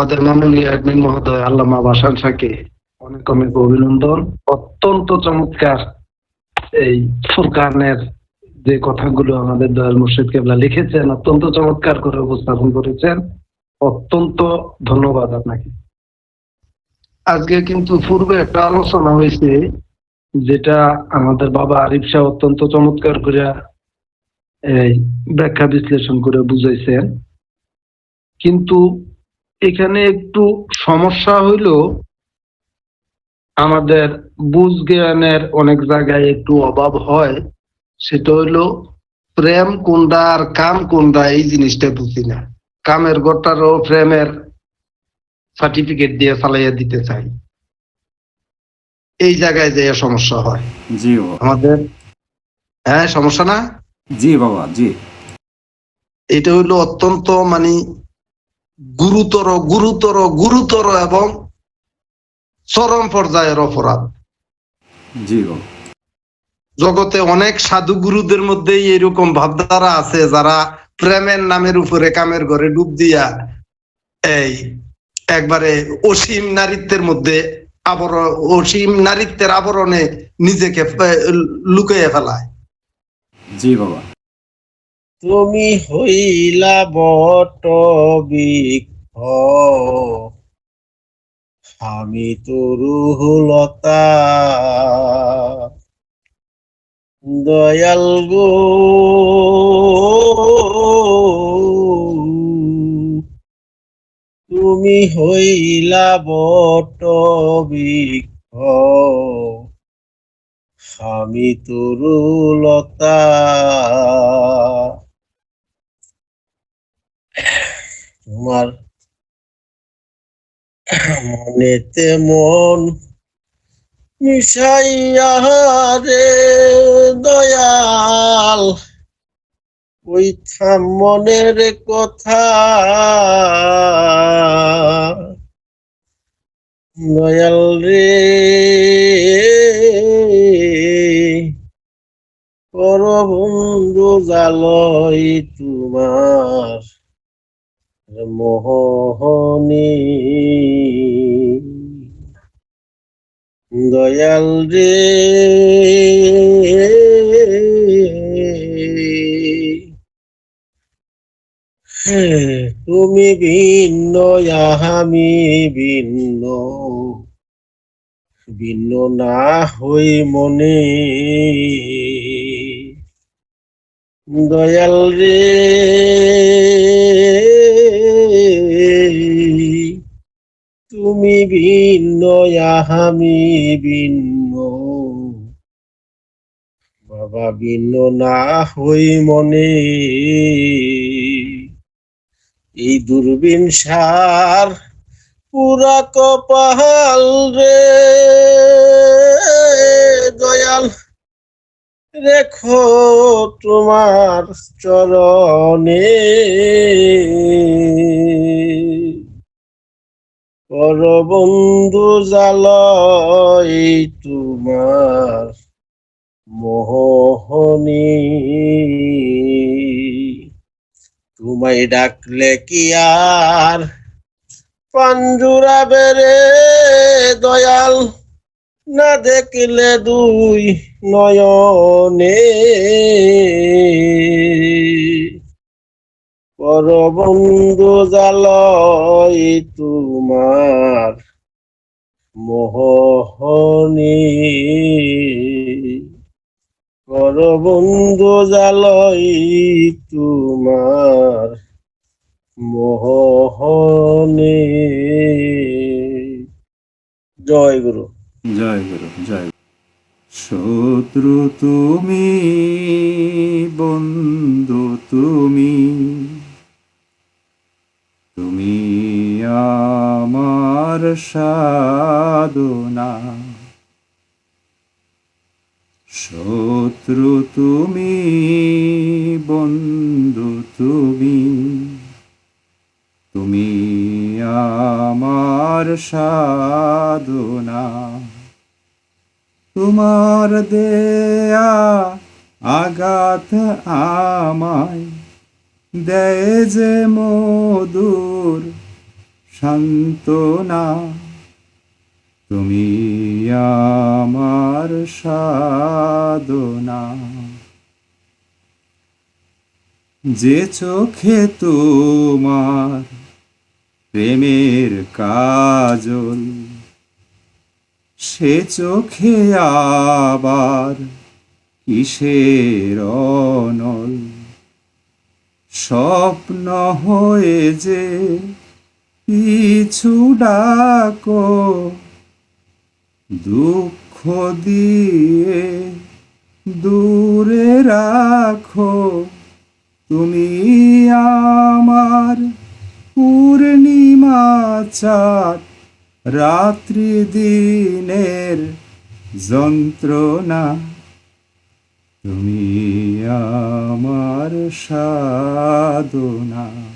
আমাদের মাননীয় অ্যাডমিন মহোদয়, আল্লামা বাসান শাহকে অনেক অনেক অভিনন্দন। অত্যন্ত চমৎকার এই ফুরকানের যে কথাগুলো আমাদের দয়াল মুর্শিদ কেবলা লিখেছেন, অত্যন্ত চমৎকার করে উপস্থাপন করেছেন। অত্যন্ত ধন্যবাদ আপনাকে। আজকে কিন্তু পূর্বে একটা আলোচনা হয়েছে, যেটা আমাদের বাবা আরিফ শাহ অত্যন্ত চমৎকার করে এই ব্যাখ্যা বিশ্লেষণ করে বুঝাইছেন। কিন্তু এখানে একটু সমস্যা হইল আমাদের বুঝ জ্ঞানের অনেক জায়গায় একটু অভাব হয় সেটা হইল প্রেম কোনটা আর কাম কোনটা এই জিনিসটা বুঝি না। কামের গোটারও প্রেমের সার্টিফিকেট দিয়ে চালাইয়া দিতে চাই। এই জায়গায় যে সমস্যা হয়। জি আমাদের হ্যাঁ সমস্যা না? জি বাবা জি। এটা হইল অত্যন্ত মানে গুরুতর গুরুতর গুরুতর এবং চরম পর্যায়ের অপরাধ। জগতে অনেক সাধু গুরুদের মধ্যে এরকম ভাবধারা আছে যারা প্রেমের নামের উপরে কামের ঘরে ডুব দিয়া এই একবারে অসীম নারীত্বের মধ্যে আবরণ অসীম নারীত্বের আবরণে নিজেকে লুকিয়ে ফেলায়। জি বাবা। তুমি হইলা বট বৃক্ষ। আমি তরুলতা দয়াল গো। তুমি হইলা বট বৃক্ষ। আমি তরুলতা তোমার মনেতে মন মিশাইয়া রে দয়াল। ওই থাম মনের কথা। দয়াল রে। পর বন্ধু জালই তোমার। মোহনী। দয়াল রে। তুমি ভিন্ন আমি ভিন্ন। ভিন্ন না হই মনে। দয়াল রে। তুমি ভিন্ন আমি ভিন্ন। বাবা ভিন্ন না হই মনে। এই দূরবীন সার পুরা কপাল রে। দয়াল, রেখো তোমার চরণে। পর বন্ধু জালই তোমার মোহনী। তোমায় ডাকলে কি আর? পাঞ্জুরা বেরে দয়াল, না দেখলে দুই নয়নে। পর বন্ধু জালই তোমার মোহনী। পর বন্ধু জালই তোমার মোহনী। জয় গুরু। জয় গুরু, জয় শত্রু তুমি, বন্ধু তুমি। সাধনা। শত্রু তুমি, বন্ধু তুমি তুমি আমার সাধনা। তোমার দেয়া আঘাত আমায় দেয় যে মধুর সান্ত্বনা তুমি আমার সাধনা। যে চোখে তোমার প্রেমের কাজল, সে চোখে আবার কিসের অনল? স্বপ্ন হয়ে যে পিছু ডাকো, দুঃখ দিয়ে দূরে রাখো। তুমি আমার পূর্ণিমা চাঁদ, রাত্রি দিনের যন্ত্রণা। তুমি আমার সাধনা।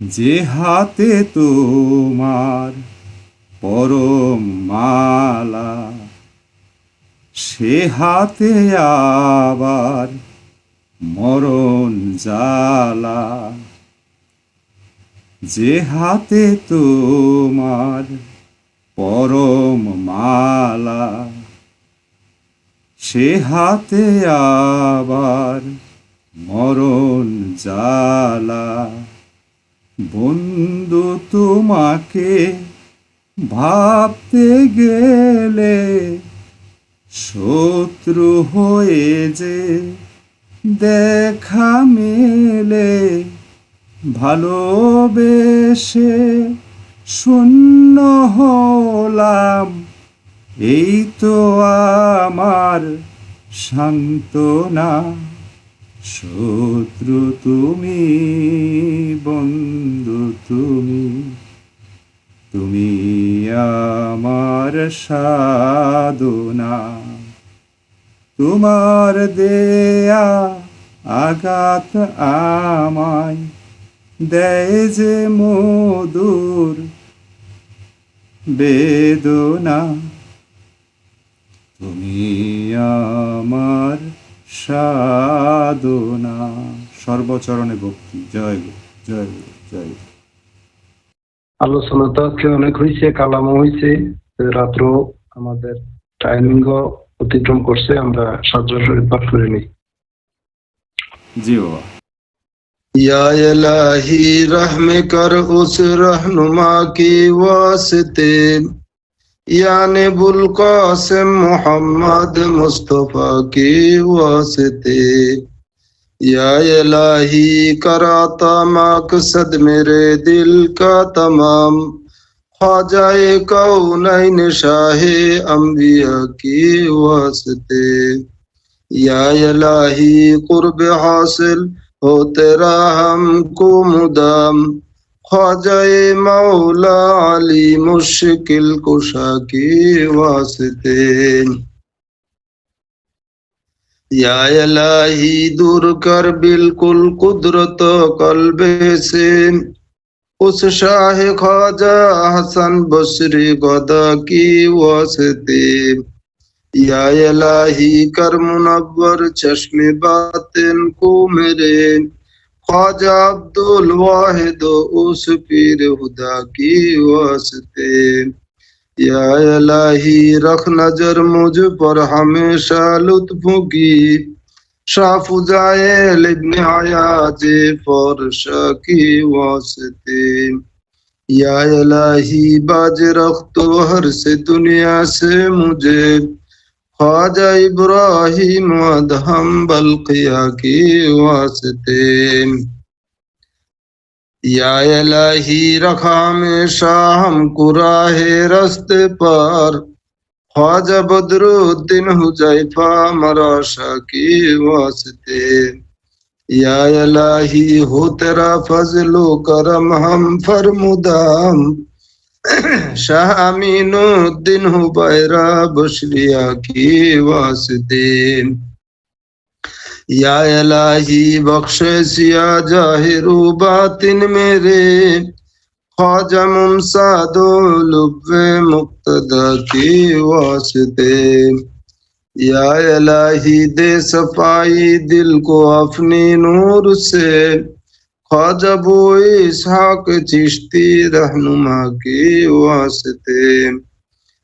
যে হাতে তোমার পরম মালা, সে হাতে আবার মরণ জালা যে হাতে তোমার পরম মালা, সে হাতে আবার মরণ জালা বন্ধু তোমাকে ভাবতে গেলে শত্রু হয়ে যে দেখা মেলে, ভালোবেসে শূন্য হলাম। এই তো আমার সান্ত্বনা। শত্রু তুমি, বন্ধু তুমি তুমি আমার সাধনা। তোমার দেয়া আঘাত আমায় দেয় যে মধুর বেদনা। তুমি আমার সাধনা। সর্বচরণে ভক্তি। জয় গো জয় গো জয় গো আলোচনা তো আজকে অনেক হয়েছে কালামও হয়েছে রাত্র আমাদের টাইমিং অতিক্রম করছে আমরা সাজর পাঠ করে নিই। জি বাবা। یا الہی رحم کر اس رہنما کی واسطے یعنی القاسم محمد مصطفیٰ کے واسطے۔ یا الہی کراتا مقصد میرے دل کا تمام۔ خواجہ کونین شاہ انبیاء کے واسطے۔ یا الہی قرب حاصل ہو تیرا ہم کو مدام۔ ख्वाजाए मौला अली मुश्किल कुशा की वास्ते या इलाही दूर कर बिल्कुल कुदरत कल्बे से उस शाह ख्वाजा हसन बसरी गदा की वास्ते या इलाही कर मुनव्वर चश्मे बातिन को मेरे خواجہ عبد الواحد اس پیر خدا کی واسطے یا الہی رکھ نظر مجھ پر ہمیشہ لطف کی شافائے لبن حیات فرش کی واسطے یا الہی باز رکھ تو ہر سے دنیا سے مجھے خواجہ ابراہیم ادہم بلقیا کی واسطے یا الہی رکھا ہمیشہ ہم کو راہ رستے پر خواجہ بدرالدین حجیفہ مراشا کی واسطے یا الہی ہو تیرا فضل و کرم ہم فرمدام শাহ আমিন উদ্দিন হুবাইরা বসরিয়া কি ওয়াসদিন یا الہی بخش سیا ظاہر و باطن میرے خواجہ ممساد و لب مقتدا کی واسطے یا الہی دے صفائی دل کو اپنی نور سے খাজাবু ইসহাক চিশতি রহনুমা কে ওয়াসতে।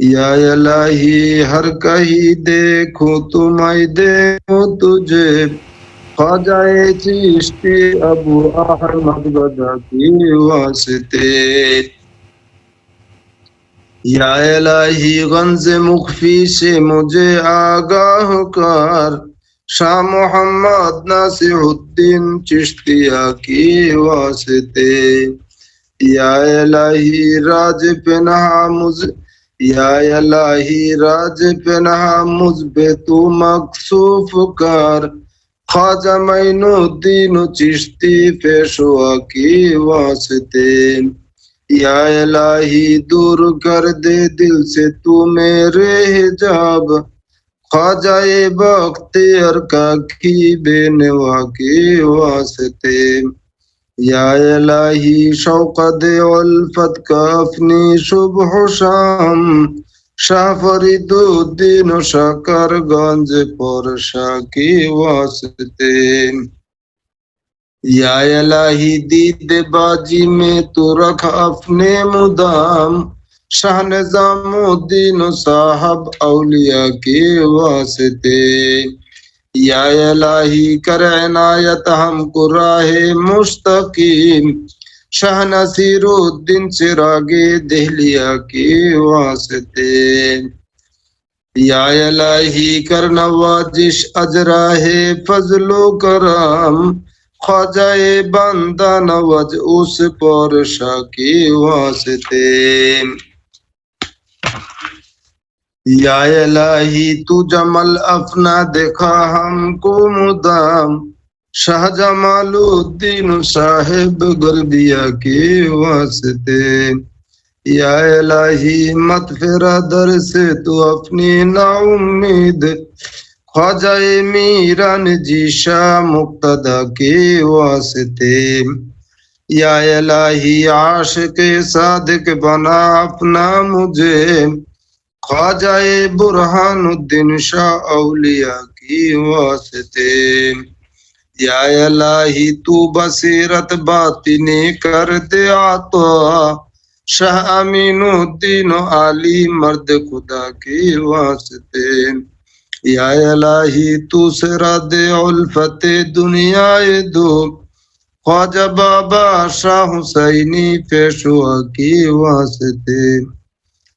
ইয়া ইলাহি, হর কহি দেখো, তোমায় দেখো তুঝে। খাজায়ে চিশতি আবু আহমদ গজা কে ওয়াসতে। ইয়া ইলাহি, গঞ্জ মুখফি সে মুঝে আগাহ কর। শাহ মোহাম্মদ নাসিউদ্দিন চিশতিয়া কি ওয়াসিতে। ইয়া এলাহি রাজ পেনহা মুজ ইয়া এলাহি রাজ পেনহা মুজবে তু মকসুফ কর। খাজা মাইনুদ্দিন চিশতি পেশোয়া কি ওয়াসিতে। ইয়া এলাহি দূর কর দে দিল সে তু মেরে হিজাব। খাজায় বখতিয়ার কাকি বেনেওয়া কে ওয়াসতে یا الہی شوقد الفت کفنی صبح و شام شاہ فرید الدین و شکر گنج پر شاکی واسطے یا الہی دید بازی میں تو رکھ اپنے مدام शाह निजामुद्दीन साहब औलिया के वास्ते या इलाही कर इनायत हमको राहे मुस्तकीम शाह नसीरुद्दीन चिरागे दहलिया के वास्ते या इलाही कर नवाजिश अजराहे फजलो करम ख्वाजाए बंदा नवज उस पर के वास्ते या इलाही तू जमल अपना देखा हमको मुदाम शाह जमालुद्दीन साहिब गलबिया के वास्ते या इलाही मत फेरा दर से तू अपनी ना उम्मीद ख्वाजाए मीरान जीशा मुक्तदा के वास्ते या इलाही आश के सादिक बना अपना मुझे খাজায়ে বুরহান উদ্দিন শাহ আউলিয়া কি ওয়াসতে یا الہی تو بصیرت باطنی کر دے عطا شاہ امین الدین علی مرد خدا کی واسطے یا الہی تو سراد الفت دنیا دو خواجہ بابا شاہ حسینی پیشوا کی واسطے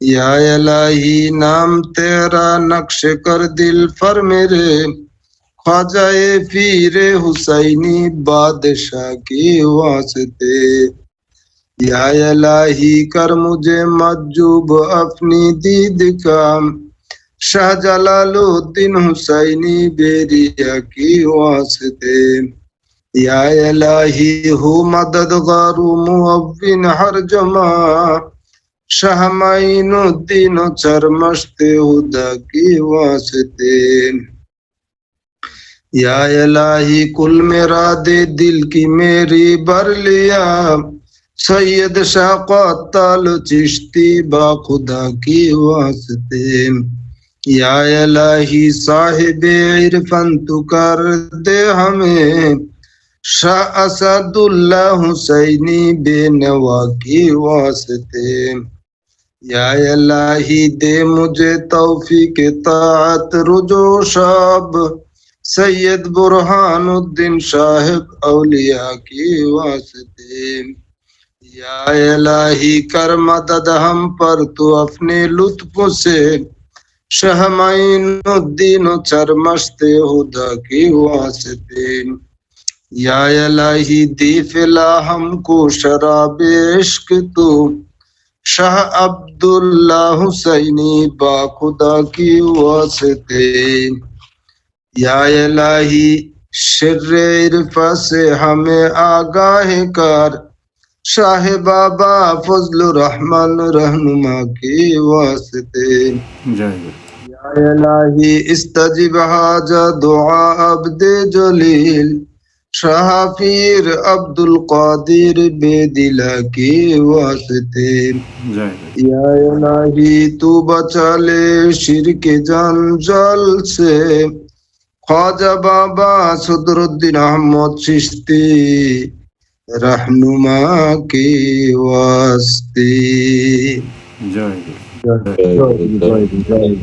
या इलाही नाम तेरा नक्श कर दिल पर मेरे ख्वाजाए पीरे हुसैनी बादशाह की वास्ते या इलाही कर मुझे मज्जूब अपनी दीद का शाह जलालुद्दीन हुसैनी बेरिया की वास्ते या इलाही हु मदद गारू मुअव्विन हर जमा شهمين الدين چرمشت هدى کی واسطے یا الہی کل میرا دے دل کی میری بر لیا سید شاہ قاتل چشتی با خدا کی واسطے یا الہی صاحب عرفن تو کر دے ہمیں شاہ اسد اللہ حسینی یا الہی دے مجھے توفیق طاعت رجو شاب سید برہان الدین صاحب اولیاء کی واسطے یا الہی کر مدد ہم پر تو اپنے لطف سے شہمائن الدین و چرمشت خدا کی واسطے یا الہی دی فلا ہم کو شراب عشق تو شاہ عبداللہ حسینی با خدا کی واسطے۔ یا الہی شر عرفہ سے ہمیں آگاہ کر۔ شاہ بابا فضل الرحمن رہنما کی واسطے۔ جی، جی۔ یا الہی استجب حاجہ دعا عبد جلیل۔ শাহাফির আব্দুল কাদের বেদিলা কে ওয়াসতে ইয়াহি তু বাঁচালে শিরকে জান সে। খাজা বাবা সদরুদ্দিন আহমদ চিস্তি রহনুমা কে ওয়াসতে জয় জয় জয়